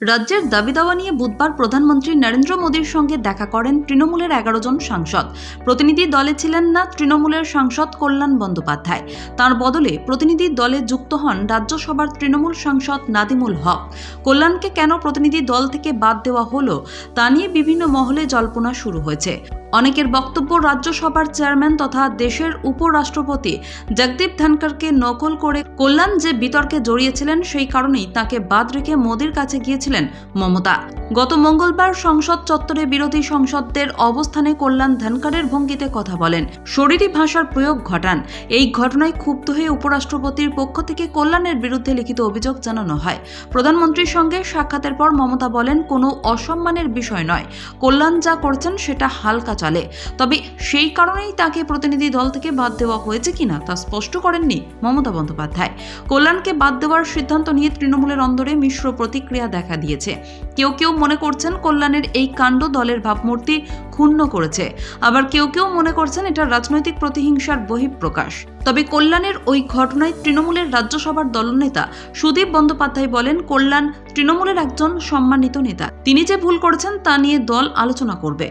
রাজ্যের দাবি দাওয়া নিয়ে বুধবার প্রধানমন্ত্রী নরেন্দ্র মোদীর সঙ্গে দেখা করেন তৃণমূলের এগারো জন সাংসদ। প্রতিনিধি দলে ছিলেন না তৃণমূলের সাংসদ কল্যাণ বন্দ্যোপাধ্যায়। তার বদলে প্রতিনিধি দলে যুক্ত হন রাজ্যসভার তৃণমূল সাংসদ নাদিমুল হক। কল্যাণকে কেন প্রতিনিধি দল থেকে বাদ দেওয়া হলো, তা নিয়ে বিভিন্ন মহলে জল্পনা শুরু হয়েছে। অনেকের বক্তব্য রাজ্যসভার চেয়ারম্যান তথা দেশের উপরাষ্ট্রপতি জগদীপ ধনকরকে নকল করে কল্যাণ যে বিতর্কে জড়িয়েছিলেন সেই কারণেই তাকে বাদ রেখে মোদির কাছে গিয়েছিলেন মমতা। গত মঙ্গলবার সংসদ চত্বরে বিরোধী সংসদদের অবস্থানে কল্যাণ ধনকরের ভঙ্গিতে কথা বলেন। শরীরী ভাষার প্রয়োগ ঘটান। এই ঘটনায় ক্ষুব্ধ হয়ে উপরাষ্ট্রপতির পক্ষ থেকে কল্যাণের বিরুদ্ধে লিখিত অভিযোগ জানানো হয়। প্রধানমন্ত্রীর সঙ্গে সাক্ষাতের পর মমতা বলেন, কোনো অসম্মানের বিষয় নয়। কল্যাণ যা করছেন সেটা হালকা চলে তবে সেই কারণেই তাকে প্রতিনিধি দল থেকে বাদ দেওয়া হয়েছে কিনা তা স্পষ্ট করেননি মমতা বন্দ্যোপাধ্যায়। কল্যাণকে বাদ দেওয়ার সিদ্ধান্ত নিয়ে তৃণমূলের অন্দরে মিশ্র প্রতিক্রিয়া দেখা দিয়েছে। কেউ কেউ মনে করছেন কল্যাণের এই কাণ্ড দলের ভাবমূর্তি ক্ষুণ্ণ করেছে। আবার কেউ কেউ মনে করছেন এটা রাজনৈতিক প্রতিহিংসার বহিঃপ্রকাশ। তবে কল্যাণের ওই ঘটনায় তৃণমূলের রাজ্যসভার দলনেতা সুদীপ বন্দ্যোপাধ্যায় বলেন, কল্যাণ তৃণমূলের একজন সম্মানিত নেতা। তিনি যে ভুল করেছেন তা নিয়ে দল আলোচনা করবে।